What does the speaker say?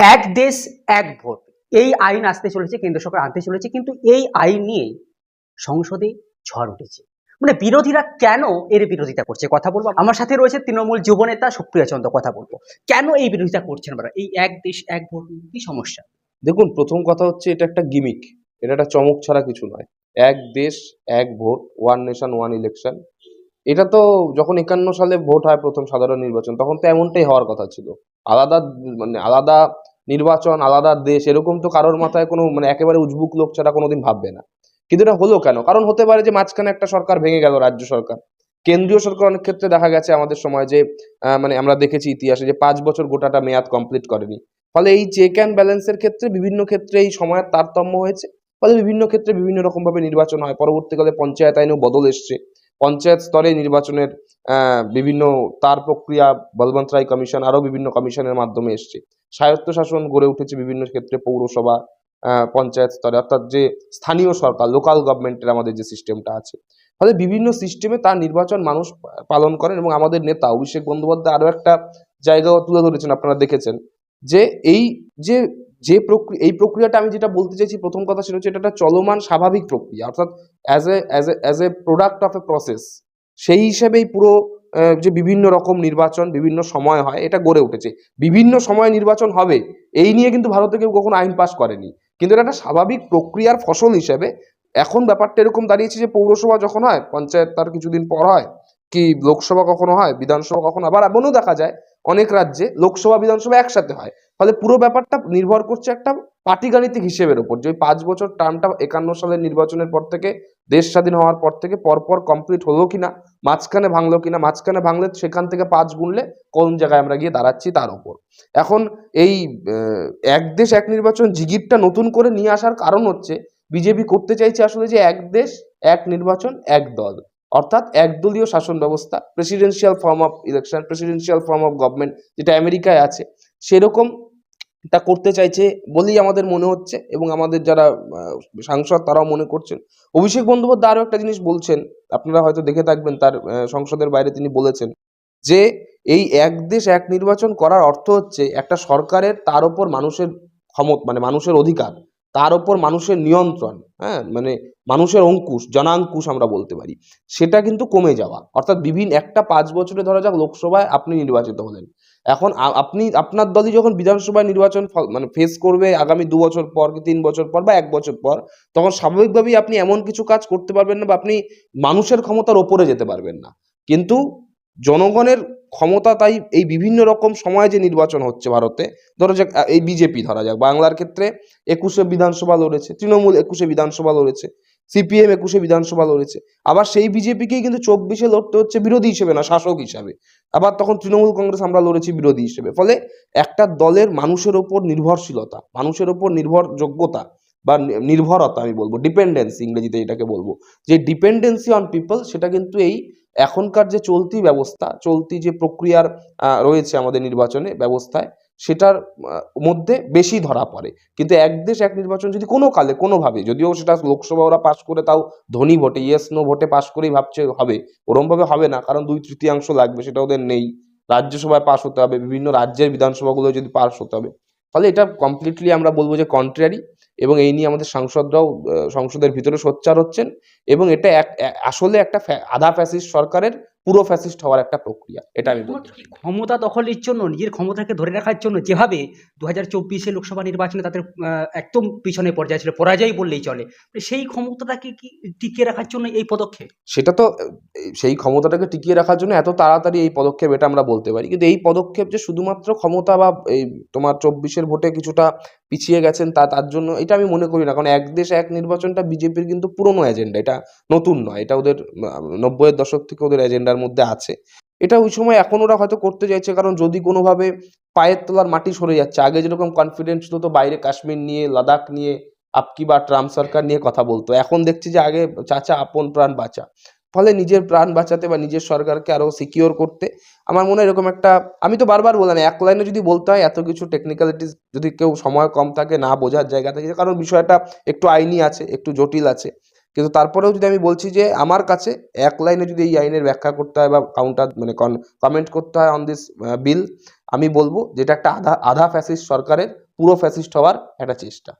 এক দেশ, এক ভোট। এই আইন আসতে চলেছে, কেন্দ্র সরকার আনতে চলেছে, কিন্তু এই আইন নিয়ে সংসদে ঝড় উঠেছে। মানে বিরোধীরা কেন এর বিরোধিতা করছে কথা বলব? আমার সাথে রয়েছে তৃণমূল যুবনেতা সুপ্রিয়া চন্দ্র, কথা বলব। কেন এই বিরোধিতা করছেন আমরা এই এক দেশ, এক ভোট কি সমস্যা? দেখুন, প্রথম কথা হচ্ছে এটা একটা গিমিক। এটা একটা চমক ছাড়া কিছু নয়। এক দেশ, এক ভোট ওয়ান নেশন ওয়ান ইলেকশন এটা তো যখন একান্ন সালে ভোট হয় প্রথম সাধারণ নির্বাচন, তখন তো এমনটাই হওয়ার কথা ছিল। আলাদা মানে আলাদা নির্বাচন, আলাদা দেশ, এরকম তো কারোর মাথায় কোনো মানে একেবারে উজবুক লোক ছাড়া কোনোদিন ভাববে না। কিন্তু এটা হলো কেন? কারণ হতে পারে যে মাঝখানে একটা সরকার ভেঙে গেল, রাজ্য সরকার। কেন্দ্রীয় সরকার অনেক ক্ষেত্রে দেখা গেছে আমাদের সময় যে মানে আমরা দেখেছি ইতিহাসে যে পাঁচ বছর গোটাটা মেয়াদ কমপ্লিট করেনি। ফলে এই চেক অ্যান্ড ব্যালেন্সের ক্ষেত্রে বিভিন্ন ক্ষেত্রে এই সময়ের তারতম্য হয়েছে। ফলে বিভিন্ন ক্ষেত্রে বিভিন্ন রকম ভাবে নির্বাচন হয়। পরবর্তীকালে পঞ্চায়েত আইনেও বদল এসছে। পঞ্চায়েত স্তরে নির্বাচনের বিভিন্ন তার প্রক্রিয়া বলবন্ত রায় কমিশন, আরও বিভিন্ন কমিশনের মাধ্যমে এসছে। স্বায়ত্তশাসন গড়ে উঠেছে বিভিন্ন ক্ষেত্রে পৌরসভা পঞ্চায়েত স্তরে। অর্থাৎ যে স্থানীয় সরকার লোকাল গভর্নমেন্টের আমাদের যে সিস্টেমটা আছে। ফলে বিভিন্ন সিস্টেমে তার নির্বাচন মানুষ পালন করেন এবং আমাদের নেতা অভিষেক বন্দ্যোপাধ্যায় আরও একটা জায়গাও তুলে ধরেছেন, আপনারা দেখেছেন। যে এই, যে যে প্রক্রিয়া এই প্রক্রিয়াটা আমি যেটা বলতে চাইছি প্রথম কথা সেটা হচ্ছে এটা একটা চলমান স্বাভাবিক প্রক্রিয়া, অর্থাৎ as a as a as a product of a process সেই হিসেবেই পুরো যে বিভিন্ন রকম নির্বাচন, বিভিন্ন সময় হয়, এটা গড়ে উঠেছে। বিভিন্ন সময় নির্বাচন হবে, এই নিয়ে কিন্তু ভারতে কেউ কখনো আইন পাস করেনি। কিন্তু এটা একটা স্বাভাবিক প্রক্রিয়ার ফসল হিসেবে, এখন ব্যাপারটা এরকম দাঁড়িয়েছে যে পৌরসভা যখন হয়, পঞ্চায়েত তার কিছুদিন পর হয়, কি লোকসভা কখনো হয়, বিধানসভা কখনো আবার এমনও দেখা যায় অনেক রাজ্যে লোকসভা, বিধানসভা একসাথে হয়। ফলে পুরো ব্যাপারটা নির্ভর করছে একটা পাটিগাণিতিক হিসেবের উপর যে পাঁচ বছর টার্মটা একান্ন সালের নির্বাচনের পর থেকে, দেশ স্বাধীন হওয়ার পর থেকে পরপর কমপ্লিট হলো কিনা, মাঝখানে ভাঙলো কিনা, মাঝখানে ভাঙলে সেখান থেকে পাঁচ গুনলে কোন জায়গায় আমরা গিয়ে দাঁড়াচ্ছি তার উপর। এখন এই এক দেশ, এক নির্বাচন জিগিরটা নতুন করে নিয়ে আসার কারণ হচ্ছে, বিজেপি করতে চাইছে আসলে যে এক দেশ, এক নির্বাচন, এক দল। অর্থাৎ একদলীয় শাসন ব্যবস্থা presidential form of election presidential form of government যেটা আমেরিকায় আছে, সেরকম তা করতে চাইছে বলেই আমাদের মনে হচ্ছে এবং আমাদের যারা সাংসদ তারাও মনে করছেন। অভিষেক বন্দ্যোপাধ্যায় আরও একটা জিনিস বলছেন, আপনারা হয়তো দেখে থাকবেন তার সংসদের বাইরে তিনি বলেছেন যে এই এক দেশ এক নির্বাচন করার অর্থ হচ্ছে একটা সরকারের তার ওপর মানুষের ক্ষমতা মানে মানুষের অধিকার। তার উপর মানুষের নিয়ন্ত্রণ হ্যাঁ? মানে মানুষের অঙ্কুশ, জনাঙ্কুশ আমরা বলতে পারি। সেটা কিন্তু কমে যাওয়া। অর্থাৎ বিভিন্ন একটা পাঁচ বছরে ধরা যাক লোকসভায় আপনি নির্বাচিত হলেন। এখন আপনি, আপনার দলই যখন বিধানসভায় নির্বাচন মানে ফেস করবে আগামী দু বছর পর কি তিন বছর পর বা এক বছর পর, তখন স্বাভাবিকভাবেই আপনি এমন কিছু কাজ করতে পারবেন না বা আপনি মানুষের ক্ষমতার ওপরে যেতে পারবেন না। কিন্তু জনগণের ক্ষমতা তাই এই বিভিন্ন রকম সময়ে যে নির্বাচন হচ্ছে ভারতে, ধরো যাক এই বিজেপি ধরা যাক, বাংলার ক্ষেত্রে একুশে বিধানসভা লড়েছে, তৃণমূল একুশে বিধানসভা লড়েছে সিপিএম একুশে বিধানসভা লড়েছে, আবার সেই বিজেপিকেই কিন্তু চব্বিশে লড়তে হচ্ছে বিরোধী হিসেবে না, শাসক হিসাবে, আবার তখন তৃণমূল কংগ্রেস আমরা লড়েছি বিরোধী হিসেবে, ফলে একটা দলের মানুষের ওপর নির্ভরশীলতা, মানুষের ওপর নির্ভরযোগ্যতা বা নির্ভরতা আমি বলব ডিপেন্ডেন্সি ইংরেজিতে এটাকে বলব, যে ডিপেন্ডেন্সি অন পিপল সেটা কিন্তু এই এখনকার যে চলতি ব্যবস্থা, চলতি যে প্রক্রিয়ার রয়েছে আমাদের নির্বাচনে ব্যবস্থায়, সেটার মধ্যে বেশি ধরা পড়ে। কিন্তু এক দেশ, এক নির্বাচন যদি কোনো কালে, কোনোভাবে, যদিও সেটা লোকসভা ওরা পাশ করে, তাও ধনী ভোটে ইয়েস নো ভোটে পাশ করেই ভাবছে, হবে। ওরমভাবে হবে না, কারণ দুই তৃতীয়াংশ লাগবে, সেটা ওদের নেই। রাজ্যসভায় পাশ হতে হবে, বিভিন্ন রাজ্যের বিধানসভাগুলো যদি পাশ হতে হবে। ফলে এটা কমপ্লিটলি আমরা বলব যে কন্ট্রারি এবং এই নিয়ে আমাদের সাংসদরাও সংসদের ভিতরে সোচ্চার হচ্ছেন এবং এটা আসলে একটা আধা ফ্যাসিস্ট সরকারের পুরো ফ্যাসিস্ট হওয়ার একটা প্রক্রিয়া এটা আমি শুধুমাত্র ক্ষমতা দখলের জন্য নিজের ক্ষমতাকে ধরে রাখার জন্য যেভাবে দু হাজার চব্বিশে লোকসভা নির্বাচনে তাদের একদম পিছনে পর্যায়ে ছিল পরাজয় বললেই চলে সেই ক্ষমতাটাকে কি টিকিয়ে রাখার জন্য এই পদক্ষেপ? সেটা তো সেই ক্ষমতাটাকে টিকিয়ে রাখার জন্য এত তাড়াতাড়ি এই পদক্ষেপ এটা আমরা বলতে পারি। কিন্তু এই পদক্ষেপ যে শুধুমাত্র ক্ষমতা বা এই তোমার চব্বিশের ভোটে কিছুটা পিছিয়ে গেছেন তা তার জন্য, এটা আমি মনে করি না। কারণ এক দেশ এক নির্বাচনটা বিজেপির কিন্তু পুরনো এজেন্ডা এটা নতুন নয়। এটা ওদের নব্বইয়ের দশক থেকে ওদের এজেন্ডার মধ্যে আছে। এটা ওই সময় এখন ওরা হয়তো করতে চাইছে, কারণ যদি কোনোভাবে পায়ের তলার মাটি সরে যাচ্ছে, আগে যেরকম কনফিডেন্স ছিল তো বাইরে কাশ্মীর নিয়ে, লাদাখ নিয়ে, আপকি বা ট্রাম্প সরকার নিয়ে কথা বলতো। এখন দেখছি যে আগে চাচা আপন প্রাণ বাঁচা। ফলে নিজের প্রাণ বাঁচাতে বা নিজের সরকারকে আরও সিকিওর করতে আমার মনে হয় এরকম একটা, আমি তো বারবার বললাম, এক লাইনে যদি বলতে হয়, এত কিছু টেকনিক্যালিটিস যদি কেউ সময় কম থাকে, না বোঝার জায়গা থাকে, কারণ বিষয়টা একটু আইনি আছে, একটু জটিল আছে। কিন্তু তারপরেও যদি আমি বলছি যে, আমার কাছে এক লাইনে যদি এই আইনের ব্যাখ্যা করতে হয় বা কাউন্টার মানে কমেন্ট করতে হয় অন দিস বিল আমি বলব যেটা একটা আধা আধা ফ্যাসিস্ট সরকারের, পুরো ফ্যাসিস্ট হওয়ার একটা চেষ্টা।